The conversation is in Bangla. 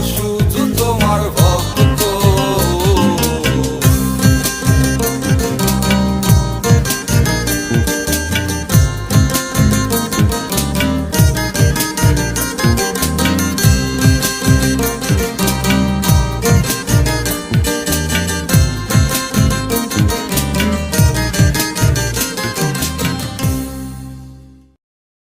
তুমি